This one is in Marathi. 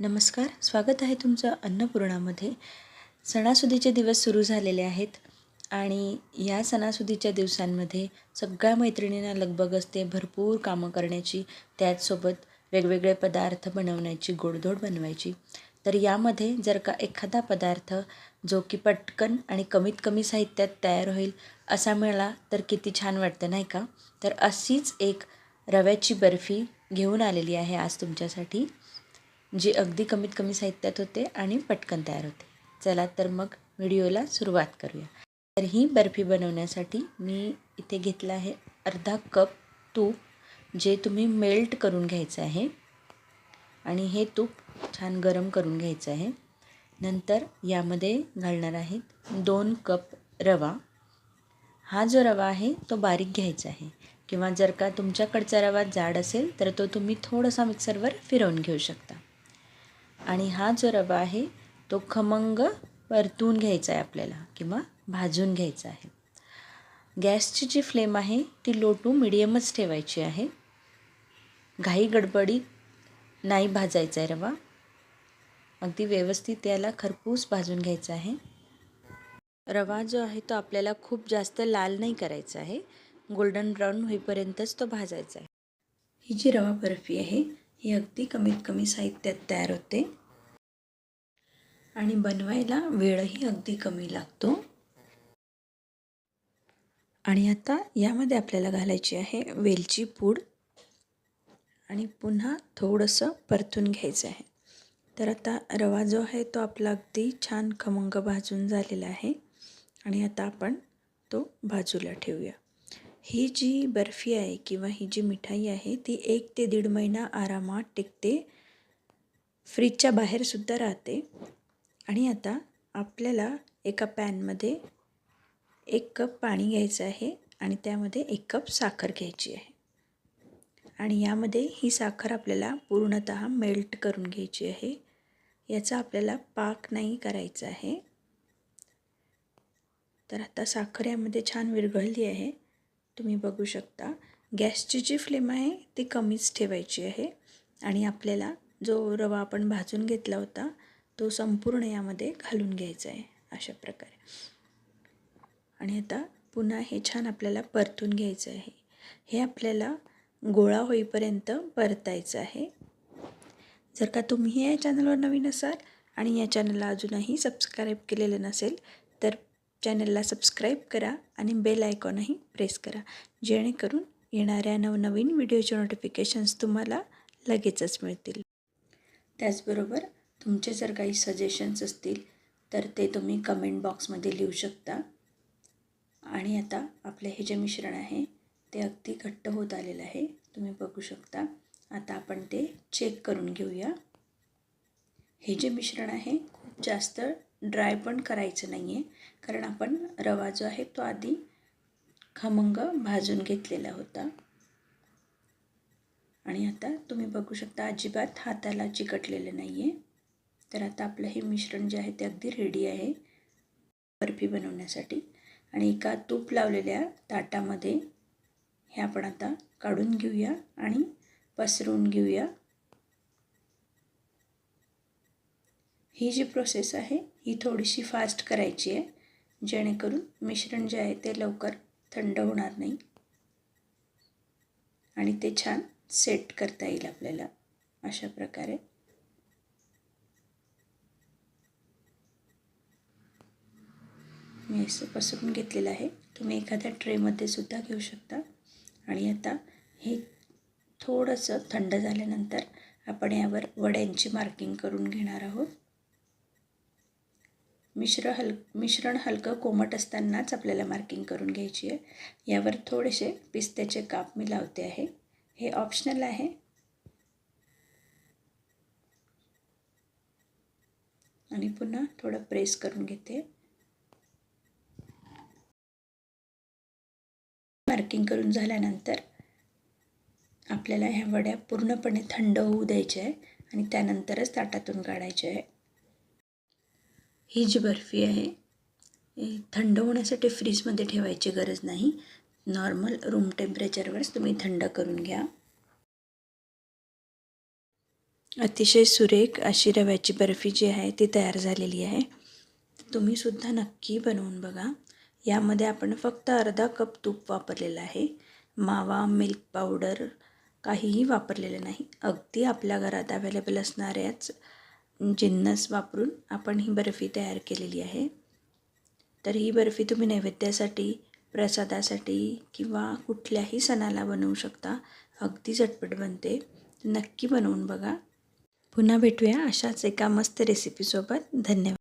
नमस्कार स्वागत आहे तुमचं अन्नपूर्णामध्ये. सणासुदीचे दिवस सुरू झालेले आहेत आणि या सणासुदीच्या दिवसांमध्ये सगळ्या मैत्रिणींना लगबग असते भरपूर कामं करण्याची त्याचसोबत वेगवेगळे पदार्थ बनवण्याची गोडधोड बनवायची. तर यामध्ये जर का एखादा पदार्थ जो की पटकन आणि कमीत कमी साहित्यात तयार होईल असा मिळाला तर किती छान वाटतं नाही का? तर अशीच एक रव्याची बर्फी घेऊन आलेली आहे आज तुमच्यासाठी. जी अगदी कमीत कमी साहित्यात होते आणि पटकन तयार होते. चला तर मग व्हिडिओला सुरुवात करूया. तर ही बर्फी बनवण्यासाठी मी इथे घेतलं आहे अर्धा कप तूप जे तुम्ही मेल्ट करून घ्यायचं आहे. आणि हे तूप छान गरम करून घ्यायचं आहे. नंतर यामध्ये घालणार आहेत दोन कप रवा. हा जो रवा आहे तो बारीक घ्यायचा आहे. किंवा जर का तुमच्याकडचा रवा जाड असेल तर तो तुम्ही थोडासा मिक्सरवर फिरवून घेऊ शकता. आणि हा जो रवा आहे तो खमंग परतून घ्यायचा आहे आपल्याला किंवा भाजून घ्यायचा आहे. गॅसची जी फ्लेम आहे ती लो टू मिडियमच ठेवायची आहे. घाई गडबडीत नाही भाजायचा आहे रवा. अगदी व्यवस्थित याला खरपूस भाजून घ्यायचा आहे. रवा जो आहे तो आपल्याला खूप जास्त लाल नाही करायचा आहे. गोल्डन ब्राऊन होईपर्यंतच तो भाजायचा आहे. ही जी रवा बर्फी आहे ही अगदी कमीत कमी साहित्यात तयार होते. आणि बनवायला वेळही अगदी कमी लागतो. आणि आता यामध्ये आपल्याला घालायची आहे वेलची पूड. आणि पुन्हा थोडंसं परतून घ्यायचं आहे. तर आता रवा जो आहे तो आपला अगदी छान खमंग भाजून झालेला आहे. आणि आता आपण तो बाजूला ठेवूया. ही जी बर्फी आहे किंवा ही जी मिठाई आहे ती एक ते दीड महिना आरामात टिकते. फ्रीजच्या बाहेरसुद्धा राहते. आणि आता आपल्याला एका पॅनमध्ये एक कप पाणी घ्यायचं आहे आणि त्यामध्ये एक कप साखर घ्यायची आहे. आणि यामध्ये ही साखर आपल्याला पूर्णत मेल्ट करून घ्यायची आहे. याचा आपल्याला पाक नाही करायचा आहे. तर आता साखर यामध्ये छान विरघळली आहे. तुम्ही बघू शकता गॅसची जी फ्लेम आहे ती कमीच ठेवायची आहे. आणि आपल्याला जो रवा आपण भाजून घेतला होता तो संपूर्ण यामध्ये घालून घ्यायचा आहे अशा प्रकारे. आणि आता पुन्हा हे छान आपल्याला परतून घ्यायचं आहे. हे आपल्याला गोळा होईपर्यंत परतायचं आहे. जर का तुम्ही या चॅनलवर नवीन असाल आणि या चॅनलला अजूनही सबस्क्राईब केलेलं नसेल तर चॅनलला सबस्क्राईब करा आणि बेल आयकॉनही प्रेस करा. जेणेकरून येणाऱ्या नवनवीन व्हिडिओचे नोटिफिकेशन्स तुम्हाला लगेचच मिळतील. त्याचबरोबर तुमचे जर काही सजेशन्स असतील तर ते तुम्ही कमेंट बॉक्समध्ये लिहू शकता. आणि आता आपले हे जे मिश्रण आहे ते अगदी घट्ट होत आलेलं आहे. तुम्ही बघू शकता. आता आपण ते चेक करून घेऊया. हे जे मिश्रण आहे खूप जास्त ड्राय पण करायचं नाही आहे कारण आपण रवा जो आहे तो आधी खमंग भाजून घेतलेला होता. आणि आता तुम्ही बघू शकता अजिबात हाताला चिकटलेलं नाही आहे तर आता आपलं हे मिश्रण जे आहे ते अगदी रेडी आहे. बर्फी बनवण्यासाठी. आणि एका तूप लावलेल्या ताटामध्ये हे आपण आता काढून घेऊया आणि पसरवून घेऊया. ही जी प्रोसेस आहे ही थोडीशी फास्ट करायची आहे. जेणेकरून मिश्रण जे आहे ते लवकर थंड होणार नाही. आणि ते छान सेट करता येईल आपल्याला. अशा प्रकारे. मी असं पसरून घेतलेलं आहे. तुम्ही एखाद्या ट्रेमध्ये सुद्धा घेऊ शकता. आणि आता हे थोडंसं थंड झाल्यानंतर आपण यावर वड्यांची मार्किंग करून घेणार आहोत. मिश्र हल मिश्रण हलकं कोमट असतानाच आपल्याला मार्किंग करून घ्यायची आहे. यावर थोडेसे पिस्त्याचे काप मी लावते आहे. हे ऑप्शनल आहे. आणि पुन्हा थोडं प्रेस करून घेते. करून झाल्यानंतर आपल्याला ह्या वड्या पूर्णपणे थंड होऊ द्यायच्या आहे आणि त्यानंतरच ताटातून काढायच्या आहे ही जी बर्फी आहे थंड होण्यासाठी फ्रीजमध्ये ठेवायची गरज नाही. नॉर्मल रूम टेम्परेचरवरच तुम्ही थंड करून घ्या. अतिशय सुरेख अशी रव्याची बर्फी जी आहे ती तयार झालेली आहे. तुम्हीसुद्धा नक्की बनवून बघा. यामध्ये आपण फक्त अर्धा कप तूप वापरलेलं आहे. मावा मिल्क पावडर काहीही वापरलेलं नाही. अगदी आपल्या घरात अवेलेबल असणाऱ्याच जिन्नस वापरून आपण ही बर्फी तयार केलेली आहे. तर ही बर्फी तुम्ही नैवेद्यासाठी प्रसादासाठी किंवा कुठल्याही सणाला बनवू शकता. अगदी झटपट बनते. नक्की बनवून बघा. पुन्हा भेटूया अशाच एका मस्त रेसिपीसोबत धन्यवाद.